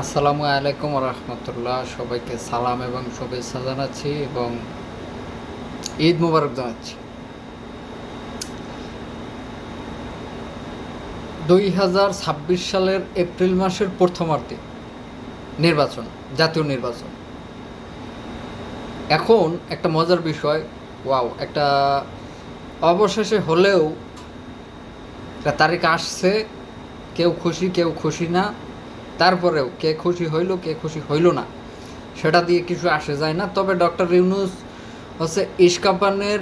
আসসালামু আলাইকুম রহমতুল্লাহ। সবাইকে সালাম এবং শুভেচ্ছা জানাচ্ছি এবং ঈদ মোবারক জানাচ্ছি। দুই হাজার ছাব্বিশ সালের এপ্রিল মাসের প্রথমার্ধে নির্বাচন, জাতীয় নির্বাচন। এখন একটা মজার বিষয়, ওয়াও, একটা অবশেষে হলেও তারিখ আসছে, কেউ খুশি কেউ খুশি না। তারপরেও কে খুশি হইল, কে খুশি হইল না, সেটা দিয়ে কিছু আসে যায় না। তবে ডক্টর ইউনুস হচ্ছে ইস্কাপানের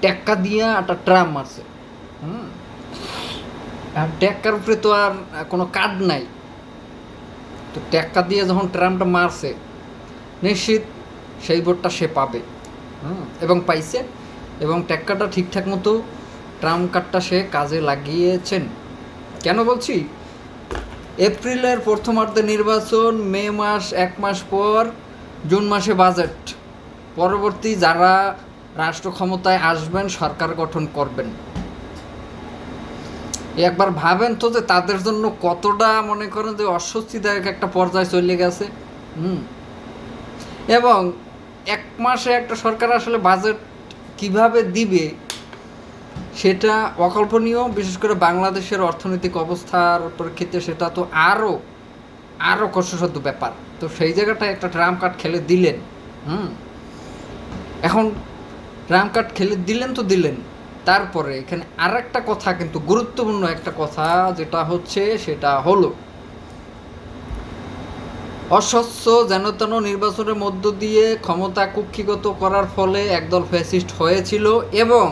টেক্কা দিয়ে একটা ট্রাম মারছে। হুম? আর টেক্কার উপরে তো আর কোনো কার্ড নাই। তো টেক্কা দিয়ে যখন ট্রামটা মারছে, নিশ্চিত সেই ভোটটা সে পাবে। হুম? এবং পাইছে। এবং টেক্কাটা ঠিকঠাক মতো ট্রাম কার্ডটা সে কাজে লাগিয়েছেন। কেন বলছি? এপ্রিলের প্রথমার্ধে নির্বাচন, মে মাস এক মাস পর, জুন মাসে বাজেট। পরবর্তী যারা রাষ্ট্র ক্ষমতায় আসবেন, সরকার গঠন করবেন। একবার ভাবেন তো যে তাদের জন্য কতটা মনে করেন যে অস্বস্তিদায়ক একটা পর্যায়ে চলে গেছে। হুম। এবং এক মাসে একটা সরকার আসলে বাজেট কীভাবে দিবে সেটা অকল্পনীয়, বিশেষ করে বাংলাদেশের অর্থনৈতিক অবস্থার প্রেক্ষিতে সেটা তো আরও আরও কষ্টসাধ্য ব্যাপার। তো সেই জায়গাটায় একটা ট্রাম কার্ড খেলে দিলেন, হুম? এখন ট্রাম কার্ড খেলে দিলেন তো দিলেন, তারপরে এখানে আর একটা কথা কিন্তু গুরুত্বপূর্ণ একটা কথা, যেটা হচ্ছে সেটা হলো, অস্বচ্ছ যেন তেন নির্বাচনের মধ্য দিয়ে ক্ষমতা কুক্ষিগত করার ফলে একদল ফ্যাসিস্ট হয়েছিল এবং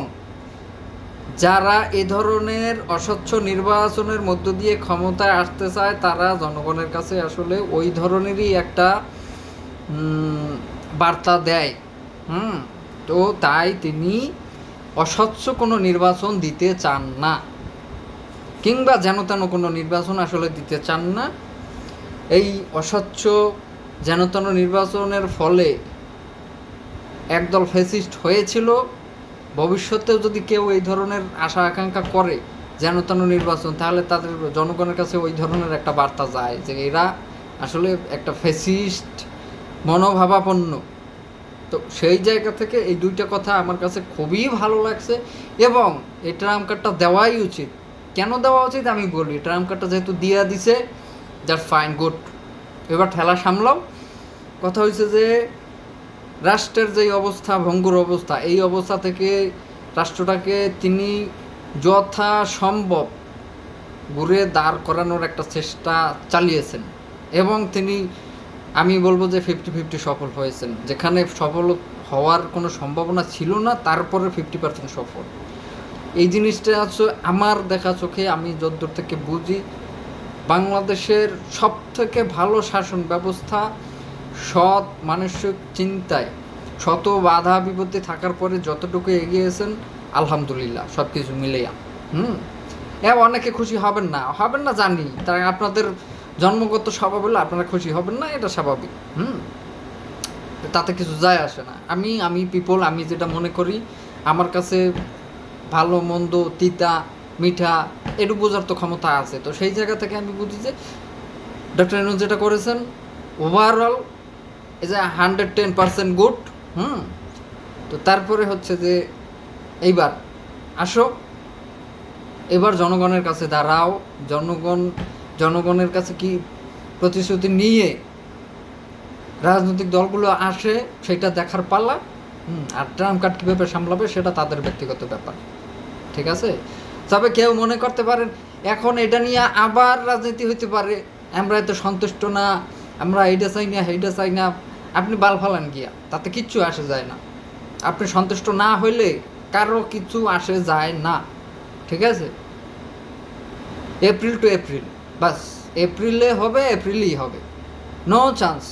যারা এ ধরনের অস্বচ্ছ নির্বাচনের মধ্য দিয়ে ক্ষমতায় আসতে চায়, তারা জনগণের কাছে আসলে ওই ধরনেরই একটা বার্তা দেয়। হুম? তো তাই তিনি অস্বচ্ছ কোনো নির্বাচন দিতে চান না। কিংবা যেন তেন কোনো নির্বাচন আসলে দিতে চান না। এই অস্বচ্ছ যেন তেন নির্বাচনের ফলে একদল ফেসিস্ট হয়েছিল। ভবিষ্যতেও যদি কেউ এই ধরনের আশা আকাঙ্ক্ষা করে যেন তেন নির্বাচন, তাহলে তাদের জনগণের কাছে ওই ধরনের একটা বার্তা যায় যে এরা আসলে একটা ফেসিস্ট মনোভাবাপন্ন। তো সেই জায়গা থেকে এই দুইটা কথা আমার কাছে খুবই ভালো লাগছে এবং এই ট্রাম কার্ডটা দেওয়াই উচিত। কেন দেওয়া উচিত আমি বলি ট্রাম কার্ডটা যেহেতু দিয়ে দিছে জাস্ট ফাইন, গুড। এবার ঠেলা সামলাও। কথা হয়েছে যে রাষ্ট্রের যেই অবস্থা, ভঙ্গুর অবস্থা, এই অবস্থা থেকে রাষ্ট্রটাকে তিনি যথাসম্ভব ঘুরে দাঁড় করানোর একটা চেষ্টা চালিয়েছেন। এবং তিনি, আমি বলব যে ফিফটি ফিফটি সফল হয়েছেন। যেখানে সফল হওয়ার কোনো সম্ভাবনা ছিল না, তারপরে ফিফটি পার্সেন্ট সফল। এই জিনিসটা হচ্ছে আমার দেখা চোখে, আমি যদ্দূর থেকে বুঝি, বাংলাদেশের সব থেকে ভালো শাসন ব্যবস্থা সৎ মানসিক চিন্তায় শত বাধা বিপত্তি থাকার পরে যতটুকু এগিয়েছেন আলহামদুলিল্লাহ সব কিছু মিলেয়া হুম? হ্যাঁ অনেকে খুশি হবেন না। হবেন না জানি, তাই আপনাদের জন্মগত স্বভাব হলে আপনারা খুশি হবেন না, এটা স্বাভাবিক। হুম? তাতে কিছু যায় আসে না। আমি আমি পিপল আমি যেটা মনে করি, আমার কাছে ভালো, মন্দ, তিতা, মিঠা একটু বোঝার তো ক্ষমতা আছে। তো সেই জায়গা থেকে আমি বুঝি যে ডক্টর এনু যেটা করেছেন ওভারঅল এই যে হান্ড্রেড টেন পার্সেন্ট গুড হুম? তো তারপরে হচ্ছে যে এইবার আসো। এবার জনগণের কাছে দাঁড়াও। জনগণ জনগণের কাছে কি প্রতিশ্রুতি নিয়ে রাজনৈতিক দলগুলো আসে সেটা দেখার পালা হুম, আর ট্রাম্প কার্ড কীভাবে সামলাবে সেটা তাদের ব্যক্তিগত ব্যাপার। ঠিক আছে? তবে কেউ মনে করতে পারেন এখন এটা নিয়ে আবার রাজনীতি হইতে পারে। আমরা এত সন্তুষ্ট না আমরা এইটা চাই না সেইটা চাই না। আপনি বাল ফালান গিয়া, তাতে কিচ্ছু আসে যায় না। আপনি সন্তুষ্ট না হইলে কারও কিছু আসে যায় না, ঠিক আছে? এপ্রিল টু এপ্রিল বাস এপ্রিলে হবে এপ্রিলেই হবে। নো চান্স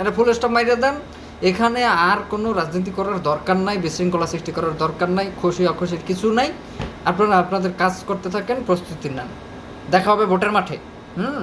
এটা ফুল স্টপ মাইরে দেন। এখানে আর কোনো রাজনীতি করার দরকার নাই, বিশৃঙ্খলা সৃষ্টি করার দরকার নাই, খুশি অখুশির কিছু নাই। আপনারা আপনাদের কাজ করতে থাকেন, প্রস্তুতি নেন। দেখা হবে ভোটের মাঠে। হুম?